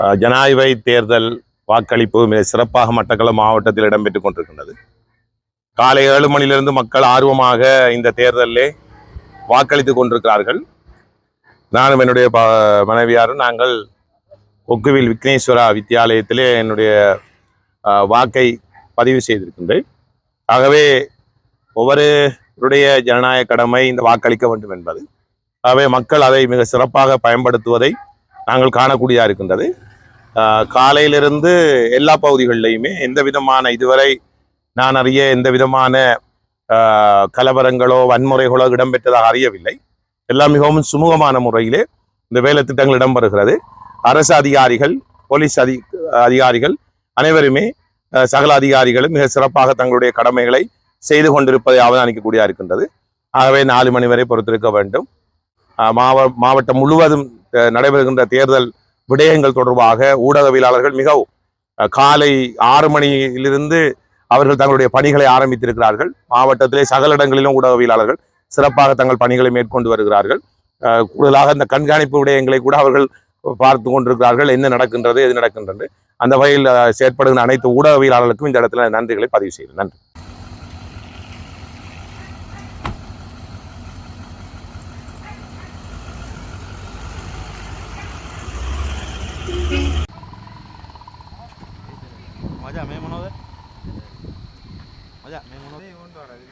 ஜனாதிபதி தேர்தல் வாக்களிப்பு மிக சிறப்பாக மட்டக்களப்பு மாவட்டத்தில் இடம்பெற்றுக் கொண்டிருக்கின்றது. காலை ஏழு மணியிலிருந்து மக்கள் ஆர்வமாக இந்த தேர்தலிலே வாக்களித்துக் கொண்டிருக்கிறார்கள். நானும் என்னுடைய ப- மனைவியாரும் நாங்கள் ஒக்குவில் விக்னேஸ்வரா வித்தியாலயத்திலே என்னுடைய வாக்கை பதிவு செய்திருக்கின்றேன் ஆகவே ஒவ்வொருடைய ஜனநாயக கடமை இந்த வாக்களிக்க வேண்டும் என்பது. ஆகவே மக்கள் அதை மிக சிறப்பாக பயன்படுத்துவதை நாங்கள் காணக்கூடியதாக இருக்கின்றது. காலையிலிருந்து எல்லா பகுதிகளிலையுமே எந்த விதமான இதுவரை நான் அறிய எந்த விதமான ஆஹ் கலவரங்களோ வன்முறைகளோ இடம்பெற்றதாக அறியவில்லை. எல்லாம் மிகவும் சுமூகமான முறையிலே இந்த வேலை திட்டங்கள் இடம்பெறுகிறது. அரசு அதிகாரிகள் போலீஸ் அதி அதிகாரிகள் அனைவருமே ஆஹ் சகல அதிகாரிகளும் மிக சிறப்பாக தங்களுடைய கடமைகளை செய்து கொண்டிருப்பதை அவதானிக்கக்கூடியா இருக்கின்றது. ஆகவே நாலு மணி வரை பொறுத்திருக்க வேண்டும். ஆஹ் மாவ மாவட்டம் முழுவதும் அஹ் நடைபெறுகின்ற தேர்தல் விடயங்கள் தொடர்பாக ஊடகவியலாளர்கள் மிகவும் காலை ஆறு மணியிலிருந்து அவர்கள் தங்களுடைய பணிகளை ஆரம்பித்திருக்கிறார்கள். மாவட்டத்திலே சகல இடங்களிலும் ஊடகவியலாளர்கள் சிறப்பாக தங்கள் பணிகளை மேற்கொண்டு வருகிறார்கள். கூடுதலாக இந்த கண்காணிப்பு விடயங்களை கூட அவர்கள் பார்த்து கொண்டிருக்கிறார்கள். என்ன நடக்கின்றது எது நடக்கின்றது. அந்த வகையில் செயற்படுகின்ற அனைத்து ஊடகவியலாளர்களுக்கும் இந்த இடத்துல நன்றிகளை பதிவு செய்கிறேன். நன்றி. మజా మేము ఉన్నదే మజా మేము ఉన్నదే ఉంటారు అది